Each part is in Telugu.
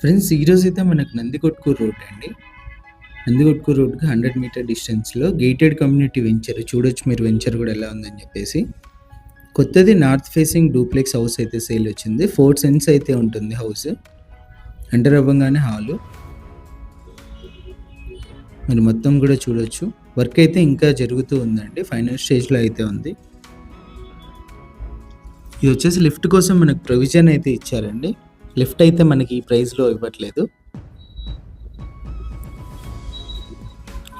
ఫ్రెండ్స్ ఈరోజు అయితే మనకు నందికొట్కూరు రోడ్ అండి. నందికొట్కూరు రోడ్కి హండ్రెడ్ మీటర్ డిస్టెన్స్లో గేటెడ్ కమ్యూనిటీ వెంచర్ చూడొచ్చు మీరు వెంచర్ కూడా ఎలా ఉందని చెప్పేసి. కొత్తది నార్త్ ఫేసింగ్ డూప్లెక్స్ హౌస్ అయితే సేల్ వచ్చింది. ఫోర్ సెన్స్ అయితే ఉంటుంది హౌస్ ఎంటర్ అవ్వగానే హాలు మీరు మొత్తం కూడా చూడొచ్చు. వర్క్ అయితే ఇంకా జరుగుతూ ఉందండి. ఫైనల్ స్టేజ్లో అయితే ఉంది. ఇది వచ్చేసి లిఫ్ట్ కోసం మనకు ప్రొవిజన్ అయితే ఇచ్చారండి. లిఫ్ట్ అయితే మనకి ఈ ప్రైస్లో ఇవ్వట్లేదు.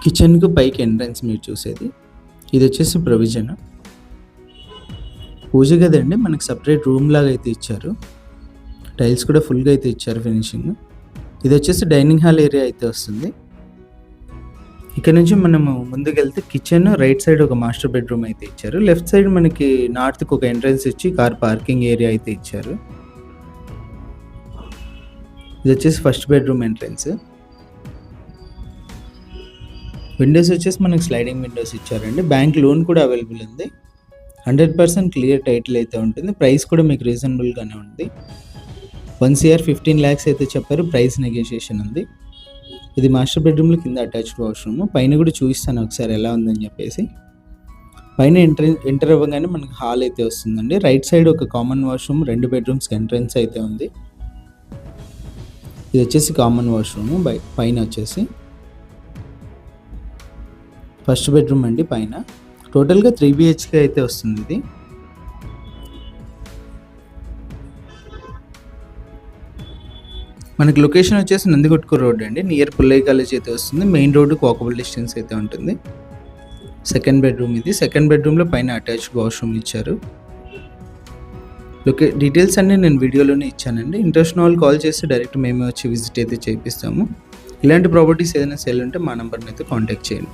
కిచెన్కు పైకి ఎంట్రన్స్ మీరు చూసేది. ఇది వచ్చేసి ప్రొవిజన్ పూజ గది అండి మనకి సపరేట్ రూమ్ లాగా అయితే ఇచ్చారు. టైల్స్ కూడా ఫుల్గా అయితే ఇచ్చారు ఫినిషింగ్ ఇది వచ్చేసి డైనింగ్ హాల్ ఏరియా అయితే వస్తుంది. ఇక్కడ నుంచి మనము ముందుకెళ్తే కిచెన్ రైట్ సైడ్ ఒక మాస్టర్ బెడ్రూమ్ అయితే ఇచ్చారు. లెఫ్ట్ సైడ్ మనకి నార్త్కి ఒక ఎంట్రన్స్ ఇచ్చి కార్ పార్కింగ్ ఏరియా అయితే ఇచ్చారు. ఇది వచ్చేసి ఫస్ట్ బెడ్రూమ్ ఎంట్రన్స్ విండోస్ వచ్చేసి మనకి స్లైడింగ్ విండోస్ ఇచ్చారండి. బ్యాంక్ లోన్ కూడా అవైలబుల్ ఉంది. హండ్రెడ్ పర్సెంట్ క్లియర్ టైటిల్ అయితే ఉంటుంది. ప్రైస్ కూడా మీకు రీజనబుల్గానే ఉంది. వన్ సిఆర్ ఫిఫ్టీన్ ల్యాక్స్ అయితే చెప్పారు. ప్రైస్ నెగోషియేషన్ ఉంది. ఇది మాస్టర్ బెడ్రూమ్లో కింద అటాచ్డ్ వాష్రూమ్ పైన కూడా చూపిస్తాను ఒకసారి ఎలా ఉందని చెప్పేసి. పైన ఎంటర్ ఎంటర్ అవ్వగానే మనకి హాల్ అయితే వస్తుందండి. రైట్ సైడ్ ఒక కామన్ వాష్రూమ్ రెండు బెడ్రూమ్స్కి ఎంట్రన్స్ అయితే ఉంది. ఇది వచ్చేసి కామన్ వాష్రూమ్ బై పైన వచ్చేసి ఫస్ట్ బెడ్రూమ్ అండి పైన. టోటల్గా త్రీ బిహెచ్కే అయితే వస్తుంది ఇది. మనకి లొకేషన్ వచ్చేసి నందికొట్కూరు రోడ్ అండి. నియర్ పుల్లయ్య కాలేజ్ అయితే వస్తుంది. మెయిన్ రోడ్డుకి వాకబుల్ డిస్టెన్స్ అయితే ఉంటుంది. సెకండ్ బెడ్రూమ్ ఇది. సెకండ్ బెడ్రూమ్లో పైన అటాచ్డ్ వాష్రూమ్ ఇచ్చారు. లొకే డీటెయిల్స్ అన్నీ నేను వీడియోలోనే ఇచ్చానండి. ఇంట్రెస్ట్ వాళ్ళు కాల్ చేస్తే డైరెక్ట్ మేమే వచ్చి విజిట్ అయితే చేపిస్తాము ఇలాంటి ప్రాపర్టీస్ ఏదైనా సేల్ ఉంటే మా నెంబర్ని అయితే కాంటాక్ట్ చేయండి.